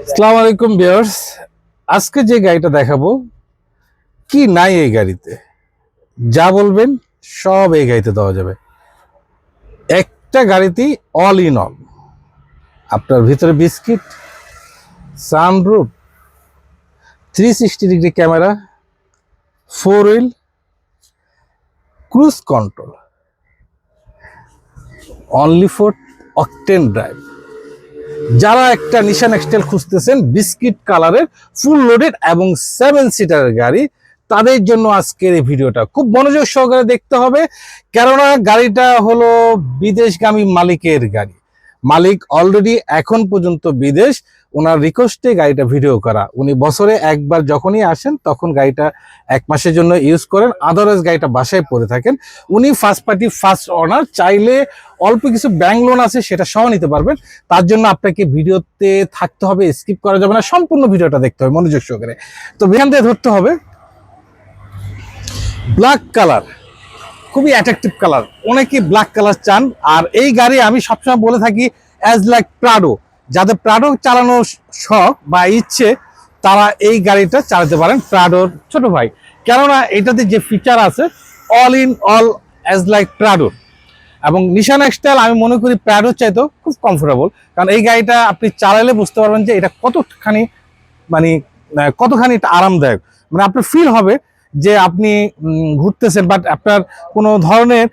আসসালামু আলাইকুম বিয়ার্স আজকে যে গাড়িটা দেখাবো, কি নাই এই গাড়িতে? যা বলবেন, সব এই গাড়িতে দেওয়া যাবে। একটা গাড়িতেই অল ইন অল আপনার ভিতরে biscuit, sunroof three sixty degree camera four wheel cruise control only for octane drive যারা একটা নিশান এক্সটেল খুঁজতেছেন, বিস্কিট কালারের ফুল লোডেড এবং সেভেন সিটারের গাড়ি, তাদের জন্য আজকের এই ভিডিওটা। খুব মনোযোগ সহকারে দেখতে হবে, কেননা গাড়িটা হলো বিদেশগামী মালিকের গাড়ি। মালিক অলরেডি এখন পর্যন্ত বিদেশ ওনার রিকোয়েস্টে গাড়িটা ভিডিও করা। উনি বছরে একবার যখনই আসেন, তখন গাড়িটা এক মাসের জন্য ইউজ করেন। আদারওয়াইজ গাড়িটা বাসায় পড়ে থাকেন। উনি ফার্স্ট পার্টি ফার্স্ট অনার চাইলে অল্প কিছু ব্যাংক লোন আছে, সেটা সহ নিতে পারবেন। তার জন্য আপনাকে ভিডিওতে থাকতে হবে স্কিপ করা যাবে না, সম্পূর্ণ ভিডিওটা দেখতে হবে, মনোযোগ সহকারে। তো এখান থেকে ধরতে হবে। ব্ল্যাক কালার খুবই অ্যাট্রাকটিভ কালার অনেকেই ব্ল্যাক কালার চান। আর এই গাড়ি আমি সবসময় বলে থাকি অ্যাজ লাইক প্রাডো যাদের প্রাডো চালানোর শখ বা ইচ্ছে, তারা এই গাড়িটা চালাতে পারেন প্রাডোর ছোট ভাই। কেননা এটাতে যে ফিচার আছে all in all as like Prado এবং নিশান এক্সটাইল আমি মনে করি প্যাডোর চাইতেও খুব কমফোর্টেবল কারণ এই গাড়িটা আপনি চালালে বুঝতে পারবেন যে এটা কতখানি মানে কতখানি এটা আরামদায়ক। মানে আপনার ফিল হবে যে আপনি ঘুরতেছেন বাট আপনার কোনো ধরনের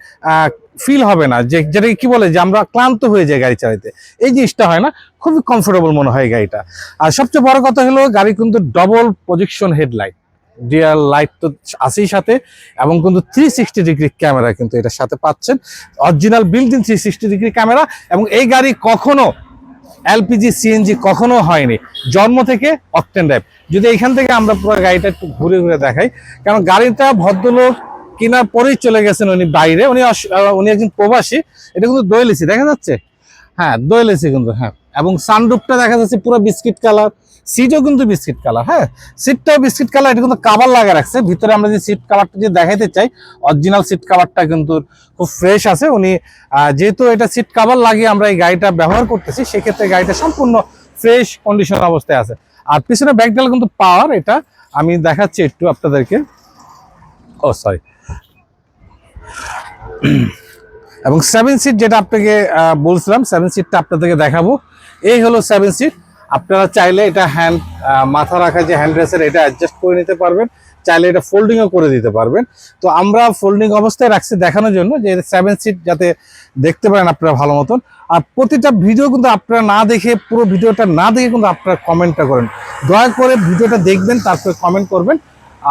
ফিল হবে না। যে যেটাকে কি বলে যে আমরা ক্লান্ত হয়ে যাই গাড়ি চালাতে এই জিনিসটা হয় না। খুবই কমফোর্টেবল মনে হয় গাড়িটা। আর সবচেয়ে বড় কথা হলো গাড়ি কিন্তু ডবল প্রজেকশন হেডলাইট ডিয়ার লাইট তো আছেই সাথে এবং কিন্তু থ্রি সিক্সটি ডিগ্রি ক্যামেরা কিন্তু এটার সাথে পাচ্ছেন। Original built in three sixty degree camera এবং এই গাড়ি কখনো এলপিজি সিএনজি কখনো হয়নি। জন্ম থেকে অকটেন ড্রাইভ যদি এখান থেকে আমরা পুরো গাড়িটা একটু ঘুরে ঘুরে দেখাই, কারণ গাড়িটা ভদ্রলোক কেনার পরেই চলে গেছেন উনি বাইরে। উনি উনি একজন প্রবাসী। এটা কিন্তু দোয়েলেসি দেখা যাচ্ছে? হ্যাঁ দোয়েলেসি কিন্তু হ্যাঁ। এবং সানরুফটা দেখা যাচ্ছে পুরো বিস্কিট কালার। সিটও কিন্তু বিস্কিট কালার হ্যাঁ। সিটটাও বিস্কিট কালার, এটা কিন্তু কাভার লাগা রাখছে। ভিতরে আমরা যে সিট কাভারটা যদি দেখাইতে চাই অরিজিনাল সিট কাভারটা কিন্তু খুব ফ্রেশ আছে। উনি যেহেতু এটা সিট কাভার লাগিয়ে আমরা এই গাড়িটা ব্যবহার করতেছি, সেক্ষেত্রে গাড়িটা সম্পূর্ণ ফ্রেশ কন্ডিশন অবস্থায় আছে। আর পিছনে ব্যাকডাল কিন্তু পাওয়ার এটা আমি দেখাচ্ছি একটু আপনাদেরকে। ও সরি এবং সেভেন সিট যেটা আপনাকে বলছিলাম সেভেন সিটটা আপনাদেরকে দেখাবো। এই হলো সেভেন সিট আপনারা চাইলে এটা হ্যান্ড মাথা রাখা যে হ্যান্ড রেসের এটা অ্যাডজাস্ট করে নিতে পারবেন। চাইলে এটা ফোল্ডিংও করে দিতে পারবেন। তো আমরা ফোল্ডিং অবস্থায় রাখছি দেখানোর জন্য যে সেভেন সিট যাতে দেখতে পারেন আপনারা ভালো মতন। আর প্রতিটা ভিডিও কিন্তু আপনারা না দেখে, পুরো ভিডিওটা না দেখে কিন্তু আপনারা কমেন্টটা করেন। দয়া করে ভিডিওটা দেখবেন, তারপরে কমেন্ট করবেন।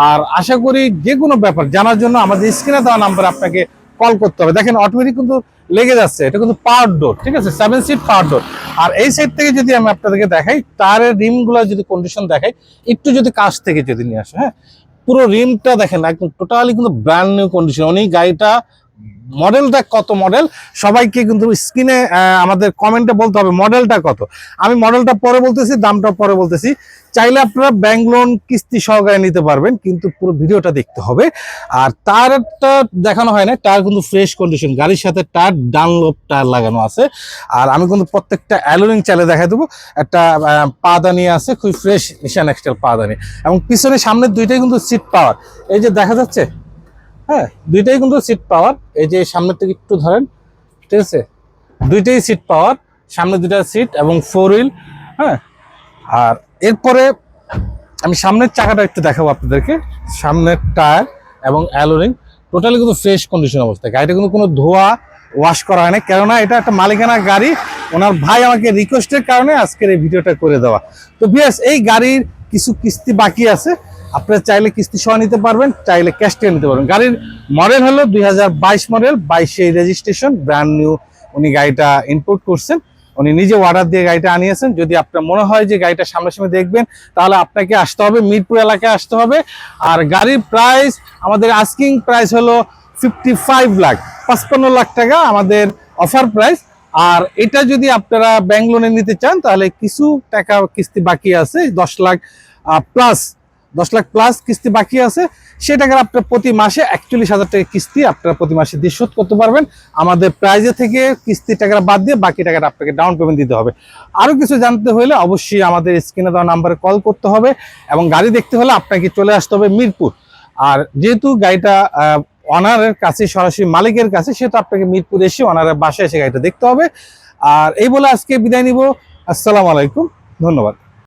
আর আশা করি যে কোনো ব্যাপার জানার জন্য আমাদের স্ক্রিনে দেওয়া নাম্বার আপনাকে কল করতে হবে। দেখেন অটোমেটিক কিন্তু লেগে যাচ্ছে, এটা কিন্তু পাওয়ার ডোর ঠিক আছে? সেভেন সিট পাওয়ার ডোর আর এই সাইড থেকে যদি আমি আপনাদেরকে দেখাই টায়ারের রিমগুলো যদি কন্ডিশন দেখাই, একটু যদি কাছ থেকে যদি নিয়ে আসে হ্যাঁ? পুরো রিমটা দেখেন, একদম টোটালি কিন্তু ব্র্যান্ড নিউ কন্ডিশন উনি গাড়িটা মডেলটা কত মডেল সবাইকে কিন্তু স্ক্রিনে আমাদের কমেন্টে বলতে হবে মডেলটা কত। আমি মডেলটা পরে বলতেছি দামটা পরে বলতেছি। চাইলে আপনারা ব্যাংক লোন কিস্তি সহকারে নিতে পারবেন, কিন্তু পুরো ভিডিওটা দেখতে হবে। আর টায়ারটা দেখানো হয় না টায়ার কিন্তু ফ্রেশ কন্ডিশন গাড়ির সাথে টায়ার ডানলোপ টায়ার লাগানো আছে। আর আমি কিন্তু প্রত্যেকটা অ্যালোরিং চালে দেখা দেবো। একটা পাদানি আছে খুব ফ্রেশ নিশান এক্সটেল পাদানি। এবং পিছনে সামনের দুইটাই কিন্তু সিট পাওয়ার এই যে দেখা যাচ্ছে হ্যাঁ দুইটাই কিন্তু সিট পাওয়ার এই যে সামনের থেকে একটু ধরেন, ঠিক আছে? দুইটাই সিট পাওয়ার সামনে দুইটা সিট এবং ফোর হুইল হ্যাঁ? আর এরপরে আমি সামনের চাকাটা একটু দেখাবো আপনাদেরকে। সামনের টায়ার এবং অ্যালোরিং টোটালি কিন্তু ফ্রেশ কন্ডিশন অবস্থায়। গাড়িটা কিন্তু কোনো ধোয়া ওয়াশ করা হয় কেননা এটা একটা মালিকানা গাড়ি। ওনার ভাই আমাকে রিকোয়েস্টের কারণে আজকের এই ভিডিওটা করে দেওয়া। তো বিয়াস এই গাড়ির কিছু কিস্তি বাকি আছে। আপনারা চাইলে কিস্তি সহ নিতে পারবেন, চাইলে ক্যাশ টেনে নিতে পারবেন। গাড়ির মডেল হলো দুই হাজার বাইশ মডেল বাইশে রেজিস্ট্রেশন ব্র্যান্ড নিউ উনি গাড়িটা ইনপুট করছেন। উনি নিজে অর্ডার দিয়ে গাড়িটা আনিয়েছেন। যদি আপনার মনে হয় যে গাড়িটা সামনাসামনি দেখবেন, তাহলে আপনাকে আসতে হবে, মিরপুর এলাকায় আসতে হবে। আর গাড়ির প্রাইস আমাদের আস্কিং প্রাইস হলো ফিফটি ফাইভ লাখ পাঁচপান্ন লাখ টাকা আমাদের অফার প্রাইস আর এটা যদি আপনারা ব্যাংক লোনে নিতে চান, তাহলে কিছু টাকা কিস্তি বাকি আছে, দশ লাখ প্লাস দশ লাখ প্লাস কিস্তি বাকি আছে। সেই টাকার আপনার প্রতি মাসে একচল্লিশ হাজার টাকা কিস্তি আপনারা প্রতি মাসে দিয়ে শোধ করতে পারবেন। আমাদের প্রাইজে থেকে কিস্তি টাকাটা বাদ দিয়ে বাকি টাকাটা আপনাকে ডাউন পেমেন্ট দিতে হবে। আরও কিছু জানতে হলে অবশ্যই আমাদের স্ক্রিনে দেওয়া নাম্বারে কল করতে হবে এবং গাড়ি দেখতে হলে আপনাকে চলে আসতে হবে মিরপুর। আর যেহেতু গাড়িটা অনারের কাছে, সরাসরি মালিকের কাছে, সেহেতু আপনাকে মিরপুর এসে অনারের বাসায় এসে গাড়িটা দেখতে হবে। আর এই বলে আজকে বিদায় নিব। আসসালামু আলাইকুম। ধন্যবাদ।